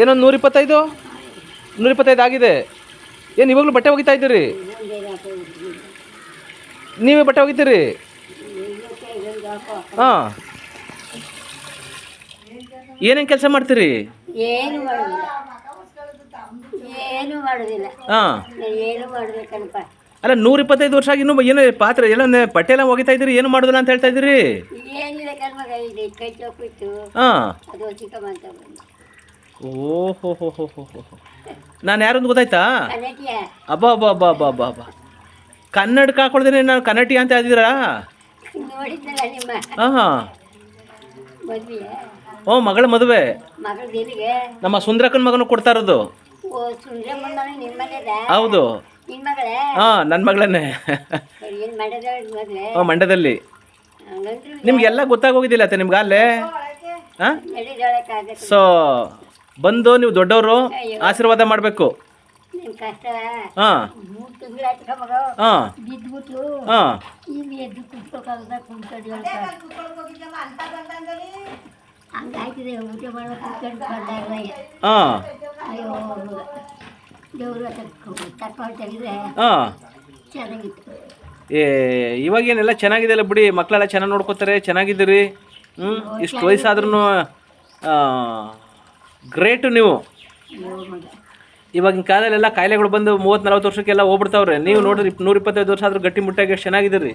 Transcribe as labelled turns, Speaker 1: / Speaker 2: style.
Speaker 1: ಏನೊಂದು ನೂರ ಇಪ್ಪತ್ತೈದು ನೂರ ಇಪ್ಪತ್ತೈದು ಆಗಿದೆ. ಏನು ಇವಾಗಲೂ ಬಟ್ಟೆ ಒಗಿತಾ ಇದ್ದೀರಿ? ನೀವೇ ಬಟ್ಟೆ ಒಗಿತೀರಿ? ಹಾಂ. ಏನೇನು ಕೆಲಸ ಮಾಡ್ತೀರಿ?
Speaker 2: ಏನು ಮಾಡೋದಿಲ್ಲ. ಏನು ಮಾಡೋದಿಲ್ಲ.
Speaker 1: ಹಾಂ.
Speaker 2: ಏನು
Speaker 1: ಅಲ್ಲ ನೂರ ಇಪ್ಪತ್ತೈದು ವರ್ಷ ಆಗಿ ಇನ್ನೂ ಏನು ಪಾತ್ರೆ ಎಲ್ಲ ಪಟ್ಟೆಲ್ಲ ಬಟ್ಟೆ ಎಲ್ಲ ಒಗಿತಾ ಇದ್ದೀರಿ ಏನು ಮಾಡೋದಿಲ್ಲ ಅಂತ ಹೇಳ್ತಾ ಇದ್ದೀರಿ?
Speaker 2: ಏನಿಲ್ಲ ಕಣ್ಮಗ ಇದೆ ಕೈ ಚೌಕಿತ್ತು
Speaker 1: ಹಾಂ.
Speaker 2: ಅದು ಚಿಕ್ಕಮ್ಮ ಅಂತ ಬಂದು.
Speaker 1: ಓಹೋ ಹೋ ಹೋ ಹೋ ಹೋ ಹೋ ನಾನು ಯಾರೊಂದು ಗೊತ್ತಾಯ್ತಾ?
Speaker 2: ಕನ್ನಡಿಯ.
Speaker 1: ಅಬ್ಬಾ ಅಬ್ಬಾ ಅಬ್ಬಾ ಅಬ್ಬಾ ಅಬ್ಬಾ ಅಬ್ಬಾ. ಕನ್ನಡಕ ಹಾಕೊಳ್ದೇನೆ ನಾನು ಕನ್ನಡಿ ಅಂತ
Speaker 2: ನಿಮ್ಮ?
Speaker 1: ಹಾಂ ಹಾಂ.
Speaker 2: ಮದುವೆ
Speaker 1: ಓ ಮಗಳ ಮದುವೆ.
Speaker 2: ಮಗಳ
Speaker 1: ನಮ್ಮ ಸುಂದರಕ್ಕನ ಮಗನ ಕೊಡ್ತಾ ಇರೋದು.
Speaker 2: ಓ ಸುಂದ್ರಮ್ಮನ
Speaker 1: ಹೌದು. ಹಾಂ ನನ್ನ ಮಗಳನ್ನೇ. ಹಾಂ ಮಂಡ್ಯದಲ್ಲಿ. ನಿಮ್ಗೆಲ್ಲ ಗೊತ್ತಾಗೋಗಿದ್ದಿಲ್ಲ ಅತ್ತೆ ನಿಮ್ಗೆ ಅಲ್ಲೇ? ಹಾಂ? ಸೊ ಬಂದು ನೀವು ದೊಡ್ಡವರು ಆಶೀರ್ವಾದ ಮಾಡಬೇಕು. ಹಾಂ. ಹಾಂ. ಹಾಂ.
Speaker 2: ದೇವರು ತಕ್ಕೊಂಡು ತೆಗೆದ್ರೆ
Speaker 1: ಹಾಂ.
Speaker 2: ಚೆನ್ನಾಗಿತ್ತು.
Speaker 1: ಏ ಇವಾಗೇನೆಲ್ಲ ಚೆನ್ನಾಗಿದೆಯಲ್ಲ ಬಿಡಿ. ಮಕ್ಕಳೆಲ್ಲ ಚೆನ್ನಾಗಿ ನೋಡ್ಕೋತಾರೆ. ಚೆನ್ನಾಗಿದ್ದೀರಿ. ಹ್ಞೂ ಇಷ್ಟು ವಯಸ್ಸಾದ್ರೂ ಗ್ರೇಟು ನೀವು. ಇವಾಗಿನ ಕಾಲದಲ್ಲೆಲ್ಲ ಕಾಯಿಲೆಗಳು ಬಂದು ಮೂವತ್ತು ನಲ್ವತ್ತು ವರ್ಷಕ್ಕೆಲ್ಲ ಹೋಗ್ಬಿಡ್ತಾವ್ರೆ. ನೀವು ನೋಡಿರಿ ನೂರಿಪ್ಪತ್ತೈದು ವರ್ಷ ಆದರೂ ಗಟ್ಟಿ ಮುಟ್ಟಾಗಿ ಎಷ್ಟು ಚೆನ್ನಾಗಿದ್ದೀರಿ.